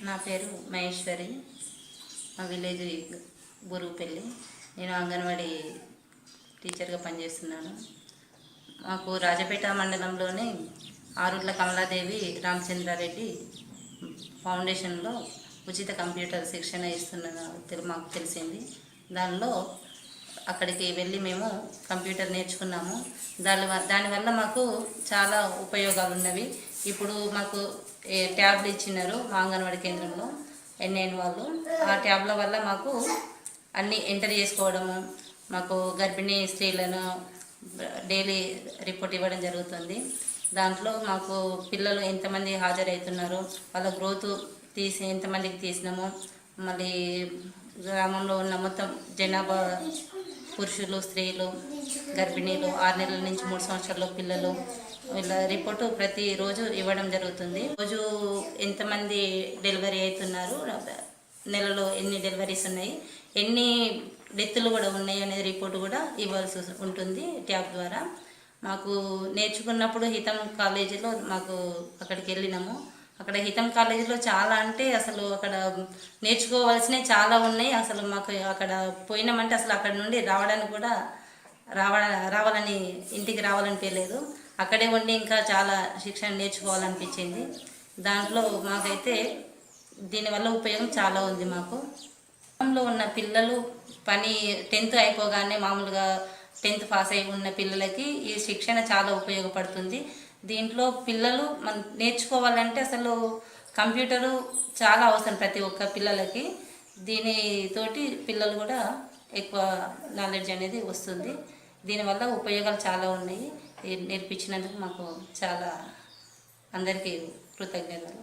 నా పేరు మహేశ్వరి. మా విలేజ్ బురుగుపల్లి నేను అంగన్వాడీ టీచర్గా పనిచేస్తున్నాను. మాకు రాజపేట మండలంలోని ఆరుట్ల కమలాదేవి రామచంద్రారెడ్డి ఫౌండేషన్లో ఉచిత కంప్యూటర్ శిక్షణ ఇస్తున్న తెలు- మాకు తెలిసింది. దానిలో అక్కడికి వెళ్ళి మేము కంప్యూటర్ నేర్చుకున్నాము. దాని దానివల్ల మాకు చాలా ఉపయోగాలు ఉన్నవి ఇప్పుడు మాకు ఏ ట్యాబ్లు ఇచ్చినారు మా అంగన్వాడీ కేంద్రంలో ఎన్ఐన్ వాళ్ళు. ఆ ట్యాబ్ల వల్ల మాకు అన్నీ ఎంటర్ చేసుకోవడము మాకు గర్భిణీ స్త్రీలను డైలీ రిపోర్ట్ ఇవ్వడం జరుగుతుంది. దాంట్లో మాకు పిల్లలు ఎంతమంది హాజరవుతున్నారో వాళ్ళ గ్రోత్ తీసి ఎంతమందికి తీసినాము మళ్ళీ గ్రామంలో ఉన్న మొత్తం జనాభా పురుషులు స్త్రీలు గర్భిణీలు ఆరు నెలల నుంచి మూడు సంవత్సరాల పిల్లలు వీళ్ళ రిపోర్టు ప్రతిరోజు ఇవ్వడం జరుగుతుంది. రోజు ఎంతమంది డెలివరీ అవుతున్నారు? నెలలో ఎన్ని డెలివరీస్ ఉన్నాయి? ఎన్ని డెత్తులు కూడా ఉన్నాయి అనే రిపోర్ట్ కూడా ఇవ్వాల్సి ఉంటుంది ట్యాబ్ ద్వారా. మాకు నేర్చుకున్నప్పుడు హితం కాలేజీలో మాకు అక్కడికి వెళ్ళినాము. అక్కడ హితం కాలేజీలో చాలా అంటే అసలు అక్కడ నేర్చుకోవాల్సినవి చాలా ఉన్నాయి. అసలు మాకు అక్కడ పోయినామంటే అసలు అక్కడ నుండి రావడానికి కూడా రావ రావాలని ఇంటికి రావాలనిపించలేదు. అక్కడే ఉండి ఇంకా చాలా శిక్షణ నేర్చుకోవాలనిపించింది. దాంట్లో మాకైతే దీనివల్ల ఉపయోగం చాలా ఉంది మాకు. గ్రామంలో ఉన్న పిల్లలు పని టెన్త్ అయిపోగానే మామూలుగా టెన్త్ పాస్ అయి ఉన్న పిల్లలకి ఈ శిక్షణ చాలా ఉపయోగపడుతుంది. దీంట్లో పిల్లలు మన నేర్చుకోవాలంటే అసలు కంప్యూటరు చాలా అవసరం ప్రతి ఒక్క పిల్లలకి. దీనితోటి పిల్లలు కూడా ఎక్కువ నాలెడ్జ్ అనేది వస్తుంది. దీనివల్ల ఉపయోగాలు చాలా ఉన్నాయి. నేర్పించినందుకు మాకు చాలా అందరికీ కృతజ్ఞతలు.